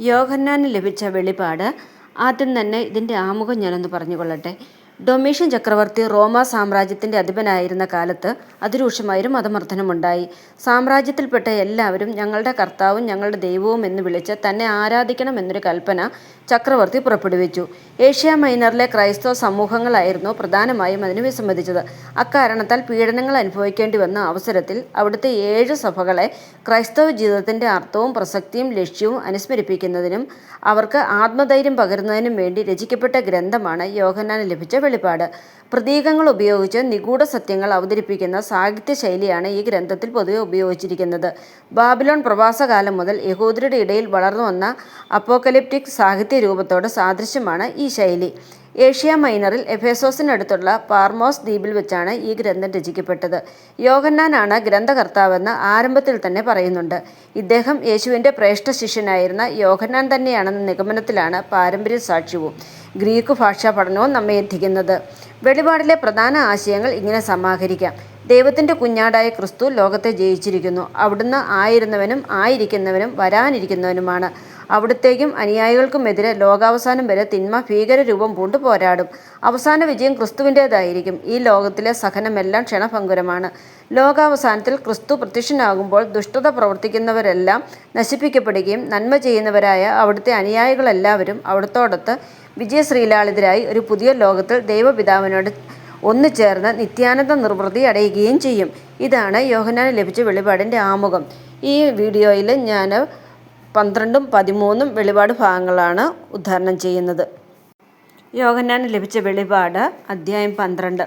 യോഹന്നാന് ലഭിച്ച വെളിപാട് ആദ്യം തന്നെ ഇതിന്റെ ആമുഖം ഞാനൊന്ന് പറഞ്ഞുകൊള്ളട്ടെ. ഡൊമീഷ്യൻ ചക്രവർത്തി റോമാ സാമ്രാജ്യത്തിന്റെ അധിപനായിരുന്ന കാലത്ത് അതിരൂക്ഷമായൊരു മതമർദ്ദനമുണ്ടായി. സാമ്രാജ്യത്തിൽപ്പെട്ട എല്ലാവരും ഞങ്ങളുടെ കർത്താവും ഞങ്ങളുടെ ദൈവവും എന്ന് വിളിച്ച് തന്നെ ആരാധിക്കണം എന്നൊരു കൽപ്പന ചക്രവർത്തി പുറപ്പെടുവിച്ചു. ഏഷ്യ മൈനറിലെ ക്രൈസ്തവ സമൂഹങ്ങളായിരുന്നു പ്രധാനമായും അതിന് വിസമ്മതിച്ചത്. അക്കാരണത്താൽ പീഡനങ്ങൾ അനുഭവിക്കേണ്ടി വന്ന അവസരത്തിൽ അവിടുത്തെ ഏഴ് സഭകളെ ക്രൈസ്തവ ജീവിതത്തിന്റെ അർത്ഥവും പ്രസക്തിയും ലക്ഷ്യവും അനുസ്മരിപ്പിക്കുന്നതിനും അവർക്ക് ആത്മധൈര്യം പകരുന്നതിനും വേണ്ടി രചിക്കപ്പെട്ട ഗ്രന്ഥമാണ് യോഹന്നാന് ലഭിച്ച വെളിപാട് പ്രതീകങ്ങൾ ഉപയോഗിച്ച് നിഗൂഢ സത്യങ്ങൾ അവതരിപ്പിക്കുന്ന സാഹിത്യ ശൈലിയാണ് ഈ ഗ്രന്ഥത്തിൽ പൊതുവെ ഉപയോഗിച്ചിരിക്കുന്നത്. ബാബിലോൺ പ്രവാസകാലം മുതൽ യഹൂദരുടെ ഇടയിൽ വളർന്നു വന്ന അപ്പോക്കലിപ്റ്റിക് സാഹിത്യ രൂപത്തോട് സാദൃശ്യമാണ് ഈ ശൈലി. ഏഷ്യ മൈനറിൽ എഫേസോസിനടുത്തുള്ള പാർമോസ് ദ്വീപിൽ വെച്ചാണ് ഈ ഗ്രന്ഥം രചിക്കപ്പെട്ടത്. യോഗന്നാനാണ് ഗ്രന്ഥകർത്താവെന്ന് ആരംഭത്തിൽ തന്നെ പറയുന്നുണ്ട്. ഇദ്ദേഹം യേശുവിന്റെ പ്രേഷ്ഠ ശിഷ്യനായിരുന്ന യോഗന്നാൻ തന്നെയാണെന്ന നിഗമനത്തിലാണ് പാരമ്പര്യ സാക്ഷ്യവും ഗ്രീക്ക് ഭാഷാ പഠനവും നമ്മെ എത്തിക്കുന്നത്. വെളിപാടിലെ പ്രധാന ആശയങ്ങൾ ഇങ്ങനെ സമാഹരിക്കാം. ദൈവത്തിന്റെ കുഞ്ഞാടായ ക്രിസ്തു ലോകത്തെ ജയിച്ചിരിക്കുന്നു. അവിടുന്ന് ആയിരുന്നവനും ആയിരിക്കുന്നവനും വരാനിരിക്കുന്നവനുമാണ്. അവിടുത്തേക്കും അനുയായികൾക്കുമെതിരെ ലോകാവസാനം വരെ തിന്മ ഭീകരരൂപം പൂണ്ട് പോരാടും. അവസാന വിജയം ക്രിസ്തുവിന്റേതായിരിക്കും. ഈ ലോകത്തിലെ സഹനമെല്ലാം ക്ഷണഭങ്കുരമാണ്. ലോകാവസാനത്തിൽ ക്രിസ്തു പ്രത്യക്ഷനാകുമ്പോൾ ദുഷ്ടത പ്രവർത്തിക്കുന്നവരെല്ലാം നശിപ്പിക്കപ്പെടുകയും നന്മ ചെയ്യുന്നവരായ അവിടുത്തെ അനുയായികളെല്ലാവരും അവിടുത്തോടൊത്ത് വിജയശ്രീലാളിതരായി ഒരു പുതിയ ലോകത്തിൽ ദൈവപിതാവിനോട് ഒന്നു ചേർന്ന് നിത്യാനന്ദ നിർവൃതി അടയുകയും ചെയ്യും. ഇതാണ് യോഹനാന് ലഭിച്ച വെളിപാടിന്റെ ആമുഖം. ഈ വീഡിയോയിൽ ഞാൻ പന്ത്രണ്ടും പതിമൂന്നും വെളിപാട് ഭാഗങ്ങളാണ് ഉദ്ധാരണം ചെയ്യുന്നത്. യോഹന്നാന് ലഭിച്ച വെളിപാട് അധ്യായം പന്ത്രണ്ട്.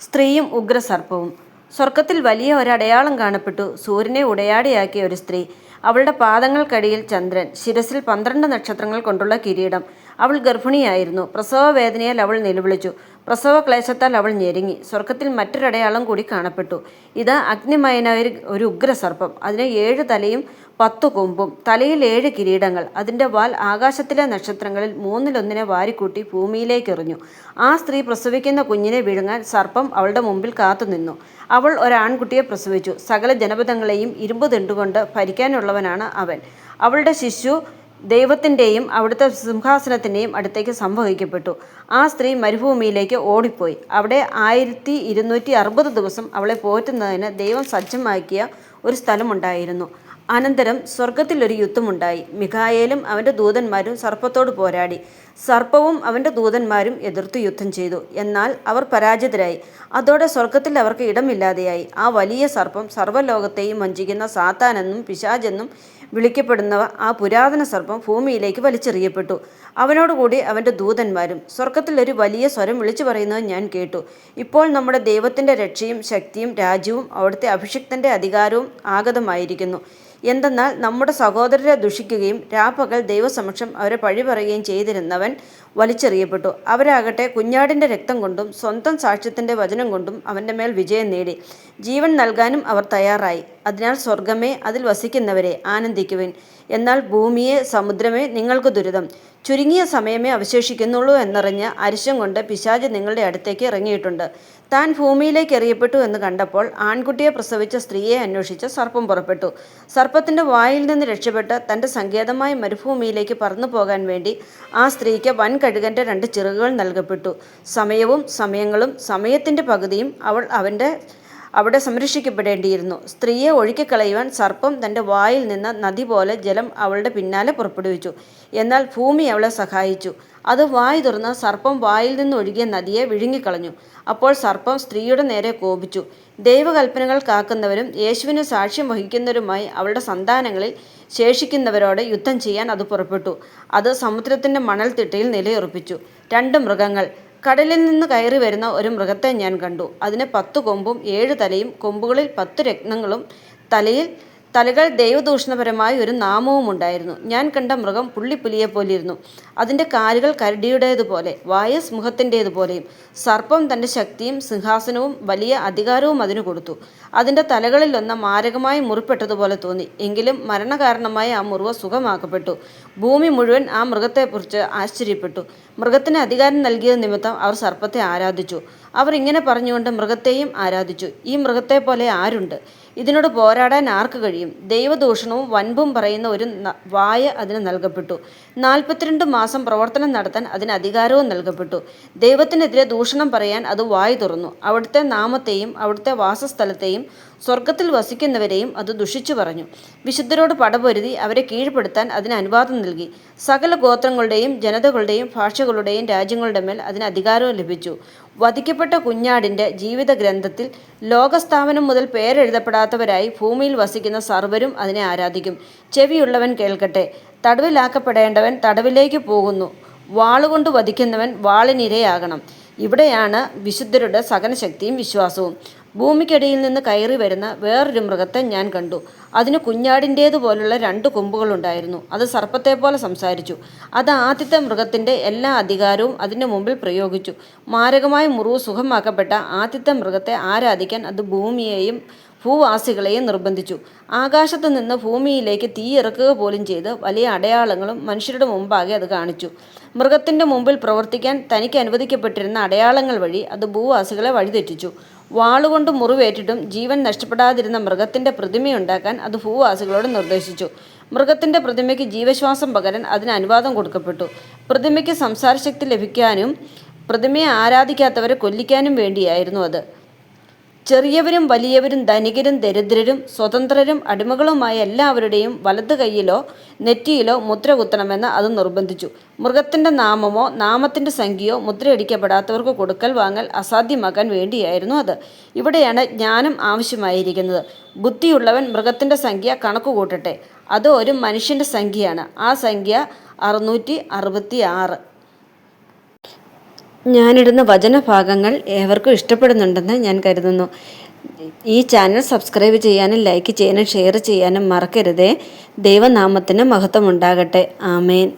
സ്ത്രീയും ഉഗ്രസർപ്പവും. സ്വർഗത്തിൽ വലിയ ഒരടയാളം കാണപ്പെട്ടു. സൂര്യനെ ഉടയാടിയാക്കിയ ഒരു സ്ത്രീ. അവളുടെ പാദങ്ങൾക്കടിയിൽ ചന്ദ്രൻ. ശിരസിൽ പന്ത്രണ്ട് നക്ഷത്രങ്ങൾ കൊണ്ടുള്ള കിരീടം. അവൾ ഗർഭിണിയായിരുന്നു. പ്രസവ വേദനയാൽ അവൾ നിലവിളിച്ചു. പ്രസവ ക്ലേശത്താൽ അവൾ ഞെരുങ്ങി. സ്വർഗത്തിൽ മറ്റൊരടയാളം കൂടി കാണപ്പെട്ടു. ഇത് അഗ്നിമയനായ ഒരു- ഉഗ്ര ഉഗ്രസർപ്പം. അതിന് ഏഴ് തലയും പത്തു കൊമ്പും. തലയിൽ ഏഴ് കിരീടങ്ങൾ. അതിന്റെ വാൽ ആകാശത്തിലെ നക്ഷത്രങ്ങളിൽ മൂന്നിലൊന്നിനെ വാരിക്കൂട്ടി ഭൂമിയിലേക്ക് എറിഞ്ഞു ആ സ്ത്രീ പ്രസവിക്കുന്ന കുഞ്ഞിനെ വിഴുങ്ങാൻ സർപ്പം അവളുടെ മുമ്പിൽ കാത്തുനിന്നു അവൾ ഒരാൺകുട്ടിയെ പ്രസവിച്ചു. സകല ജനപദങ്ങളെയും ഇരുമ്പ് തിണ്ടുകൊണ്ട് ഭരിക്കാനുള്ളവനാണ് അവൻ. അവളുടെ ശിശു ദൈവത്തിന്റെയും അവിടുത്തെ സിംഹാസനത്തിന്റെയും അടുത്തേക്ക് സംവഹിക്കപ്പെട്ടു. ആ സ്ത്രീ മരുഭൂമിയിലേക്ക് ഓടിപ്പോയി. അവിടെ ആയിരത്തി ഇരുന്നൂറ്റി അറുപത് ദിവസം അവളെ പോറ്റുന്നതിന് ദൈവം സജ്ജമാക്കിയ ഒരു സ്ഥലമുണ്ടായിരുന്നു. അനന്തരം സ്വർഗത്തിലൊരു യുദ്ധമുണ്ടായി. മിഖായേലും അവന്റെ ദൂതന്മാരും സർപ്പത്തോട് പോരാടി. സർപ്പവും അവന്റെ ദൂതന്മാരും എതിർത്തു യുദ്ധം ചെയ്തു. എന്നാൽ അവർ പരാജിതരായി. അതോടെ സ്വർഗത്തിൽ അവർക്ക് ഇടമില്ലാതെയായി. ആ വലിയ സർപ്പം സർവലോകത്തെയും വഞ്ചിക്കുന്ന സാത്താനെന്നും പിശാചെന്നും വിളിക്കപ്പെടുന്നവ ആ പുരാതന സർപ്പം ഭൂമിയിലേക്ക് വലിച്ചെറിയപ്പെട്ടു. അവനോടുകൂടി അവന്റെ ദൂതന്മാരും സ്വർഗത്തിൽ ഒരു വലിയ സ്വരം വിളിച്ചു പറയുന്നത് ഞാൻ കേട്ടു. ഇപ്പോൾ നമ്മുടെ ദൈവത്തിന്റെ രക്ഷയും ശക്തിയും രാജ്യവും അവിടുത്തെ അഭിഷിക്തന്റെ അധികാരവും ആഗതമായിരിക്കുന്നു. എന്തെന്നാൽ നമ്മുടെ സഹോദരരെ ദുഷിക്കുകയും രാപ്പകൽ ദൈവസമക്ഷം അവരെ പഴി പറയുകയും ചെയ്തിരുന്നവൻ വലിച്ചെറിയപ്പെട്ടു. അവരാകട്ടെ കുഞ്ഞാടിന്റെ രക്തം കൊണ്ടും സ്വന്തം സാക്ഷ്യത്തിന്റെ വചനം കൊണ്ടും അവന്റെ മേൽ വിജയം നേടി. ജീവൻ നൽകാനും അവർ തയ്യാറായി. അതിനാൽ സ്വർഗമേ അതിൽ വസിക്കുന്നവരെ ആനന്ദിക്കുവിൻ. എന്നാൽ ഭൂമിയെ സമുദ്രമേ നിങ്ങൾക്ക് ദുരിതം. ചുരുങ്ങിയ സമയമേ അവശേഷിക്കുന്നുള്ളൂ എന്നറിഞ്ഞ് അരിശം കൊണ്ട് പിശാജ് നിങ്ങളുടെ അടുത്തേക്ക് ഇറങ്ങിയിട്ടുണ്ട്. താൻ ഭൂമിയിലേക്ക് എറിയപ്പെട്ടു എന്ന് കണ്ടപ്പോൾ ആൺകുട്ടിയെ പ്രസവിച്ച സ്ത്രീയെ അന്വേഷിച്ച് സർപ്പം പുറപ്പെട്ടു. സർപ്പത്തിന്റെ വായിൽ നിന്ന് രക്ഷപ്പെട്ട് തന്റെ സങ്കേതമായ മരുഭൂമിയിലേക്ക് പറന്നു പോകാൻ വേണ്ടി ആ സ്ത്രീക്ക് വൻ കഴുകന്റെ രണ്ട് ചിറകുകൾ നൽകപ്പെട്ടു. സമയവും സമയങ്ങളും സമയത്തിന്റെ പകുതിയും അവൾ അവന്റെ അവിടെ സംരക്ഷിക്കപ്പെടേണ്ടിയിരുന്നു. സ്ത്രീയെ ഒഴുക്കിക്കളയുവാൻ സർപ്പം തന്റെ വായിൽ നിന്ന് നദി പോലെ ജലം അവളുടെ പിന്നാലെ പുറപ്പെടുവിച്ചു. എന്നാൽ ഭൂമി അവളെ സഹായിച്ചു. അത് വായി തുറന്ന് സർപ്പം വായിൽ നിന്ന് ഒഴുകിയ നദിയെ വിഴുങ്ങിക്കളഞ്ഞു. അപ്പോൾ സർപ്പം സ്ത്രീയുടെ നേരെ കോപിച്ചു. ദൈവകൽപ്പനകൾ കാക്കുന്നവരും യേശുവിന് സാക്ഷ്യം വഹിക്കുന്നവരുമായി അവളുടെ സന്താനങ്ങളിൽ ശേഷിക്കുന്നവരോട് യുദ്ധം ചെയ്യാൻ അത് പുറപ്പെട്ടു. അത് സമുദ്രത്തിന്റെ മണൽത്തിട്ടയിൽ നിലയുറപ്പിച്ചു. രണ്ട് മൃഗങ്ങൾ. കടലിൽ നിന്ന് കയറി വരുന്ന ഒരു മൃഗത്തെ ഞാൻ കണ്ടു. അതിന് പത്ത് കൊമ്പും ഏഴ് തലയും കൊമ്പുകളിൽ പത്ത് രത്നങ്ങളും തലയിൽ തലകൾ ദൈവദൂഷണപരമായ ഒരു നാമവും ഉണ്ടായിരുന്നു. ഞാൻ കണ്ട മൃഗം പുള്ളിപ്പുലിയെ പോലിരുന്നു അതിന്റെ കാലുകൾ കരടിയുടേതുപോലെ വായസ് മുഖത്തിന്റേതുപോലെയും സർപ്പം തന്റെ ശക്തിയും സിംഹാസനവും വലിയ അധികാരവും അതിനു കൊടുത്തു. അതിന്റെ തലകളിലൊന്ന് മാരകമായി മുറിപ്പെട്ടതുപോലെ തോന്നി. എങ്കിലും മരണകാരണമായി ആ മുറിവ് സുഖമാക്കപ്പെട്ടു. ഭൂമി മുഴുവൻ ആ മൃഗത്തെക്കുറിച്ച് ആശ്ചര്യപ്പെട്ടു. മൃഗത്തിന് അധികാരം നൽകിയത് നിമിത്തം അവർ സർപ്പത്തെ ആരാധിച്ചു. അവർ ഇങ്ങനെ പറഞ്ഞുകൊണ്ട് മൃഗത്തെയും ആരാധിച്ചു. ഈ മൃഗത്തെ പോലെ ആരുണ്ട്? ഇതിനോട് പോരാടാൻ ആർക്ക് കഴിയും? ദൈവദൂഷണവും വൻപും പറയുന്ന ഒരു വായ അതിന് നൽകപ്പെട്ടു. നാൽപ്പത്തിരണ്ട് മാസം പ്രവർത്തനം നടത്താൻ അതിന് അധികാരവും നൽകപ്പെട്ടു. ദൈവത്തിനെതിരെ ദൂഷണം പറയാൻ അത് വായ് തുറന്നു. അവിടുത്തെ നാമത്തെയും അവിടുത്തെ വാസസ്ഥലത്തെയും സ്വർഗത്തിൽ വസിക്കുന്നവരെയും അത് ദുഷിച്ചു പറഞ്ഞു. വിശുദ്ധരോട് പടപൊരുതി അവരെ കീഴ്പ്പെടുത്താൻ അതിന് അനുവാദം നൽകി. സകല ഗോത്രങ്ങളുടെയും ജനതകളുടെയും ഭാഷകളുടെയും രാജ്യങ്ങളുടെ മേൽ അതിന് അധികാരവും ലഭിച്ചു. വധിക്കപ്പെട്ട കുഞ്ഞാടിന്റെ ജീവിത ഗ്രന്ഥത്തിൽ ലോകസ്ഥാപനം മുതൽ പേരെഴുതപ്പെടാത്തവരായി ഭൂമിയിൽ വസിക്കുന്ന സർവരും അതിനെ ആരാധിക്കും. ചെവിയുള്ളവൻ കേൾക്കട്ടെ. തടവിലാക്കപ്പെടേണ്ടവൻ തടവിലേക്ക് പോകുന്നു. വാളുകൊണ്ട് വധിക്കുന്നവൻ വാളിനിരയാകണം. ഇവിടെയാണ് വിശുദ്ധരുടെ സഹനശക്തിയും വിശ്വാസവും. ഭൂമിക്കടിയിൽ നിന്ന് കയറി വരുന്ന വേറൊരു മൃഗത്തെ ഞാൻ കണ്ടു. അതിന് കുഞ്ഞാടിന്റേതുപോലുള്ള രണ്ട് കൊമ്പുകളുണ്ടായിരുന്നു. അത് സർപ്പത്തെ പോലെ സംസാരിച്ചു. അത് ആദ്യത്തെ മൃഗത്തിന്റെ എല്ലാ അധികാരവും അതിന്റെ മുമ്പിൽ പ്രയോഗിച്ചു. മാരകമായ മുറിവ് സുഖമാക്കപ്പെട്ട ആദ്യത്തെ മൃഗത്തെ ആരാധിക്കാൻ അത് ഭൂമിയെയും ഭൂവാസികളെയും നിർബന്ധിച്ചു. ആകാശത്ത് നിന്ന് ഭൂമിയിലേക്ക് തീയിറക്കുക പോലും ചെയ്ത് വലിയ അടയാളങ്ങളും മനുഷ്യരുടെ മുമ്പാകെ അത് കാണിച്ചു. മൃഗത്തിന്റെ മുമ്പിൽ പ്രവർത്തിക്കാൻ തനിക്ക് അനുവദിക്കപ്പെട്ടിരുന്ന അടയാളങ്ങൾ വഴി അത് ഭൂവാസികളെ വഴിതെറ്റിച്ചു. വാളുകൊണ്ട് മുറിവേറ്റിട്ടും ജീവൻ നഷ്ടപ്പെടാതിരുന്ന മൃഗത്തിന്റെ പ്രതിമയുണ്ടാക്കാൻ അത് ഭൂവാസികളോട് നിർദ്ദേശിച്ചു. മൃഗത്തിന്റെ പ്രതിമയ്ക്ക് ജീവശ്വാസം പകരാൻ അതിന് അനുവാദം കൊടുക്കപ്പെട്ടു. പ്രതിമയ്ക്ക് സംസാരശക്തി ലഭിക്കാനും പ്രതിമയെ ആരാധിക്കാത്തവരെ കൊല്ലിക്കാനും വേണ്ടിയായിരുന്നു അത്. ചെറിയവരും വലിയവരും ധനികരും ദരിദ്രരും സ്വതന്ത്രരും അടിമകളുമായ എല്ലാവരുടെയും വലത് കൈയിലോ നെറ്റിയിലോ മുദ്ര കുത്തണമെന്ന് അത് നിർബന്ധിച്ചു. മൃഗത്തിന്റെ നാമമോ നാമത്തിന്റെ സംഖ്യയോ മുദ്രയടിക്കപ്പെടാത്തവർക്ക് കൊടുക്കൽ വാങ്ങൽ അസാധ്യമാക്കാൻ വേണ്ടിയായിരുന്നു അത്. ഇവിടെയാണ് ജ്ഞാനം ആവശ്യമായിരിക്കുന്നത്. ബുദ്ധിയുള്ളവൻ മൃഗത്തിന്റെ സംഖ്യ കണക്ക് കൂട്ടട്ടെ അത് ഒരു മനുഷ്യന്റെ സംഖ്യയാണ്. ആ സംഖ്യ അറുന്നൂറ്റി അറുപത്തി ആറ് ഞാനിടുന്ന വചനഭാഗങ്ങൾ ഏവർക്കും ഇഷ്ടപ്പെടുന്നുണ്ടെന്ന് ഞാൻ കരുതുന്നു. ഈ ചാനൽ സബ്സ്ക്രൈബ് ചെയ്യാനും ലൈക്ക് ചെയ്യാനും ഷെയർ ചെയ്യാനും മറക്കരുതേ. ദൈവനാമത്തിന് മഹത്വമുണ്ടാകട്ടെ. ആമേൻ.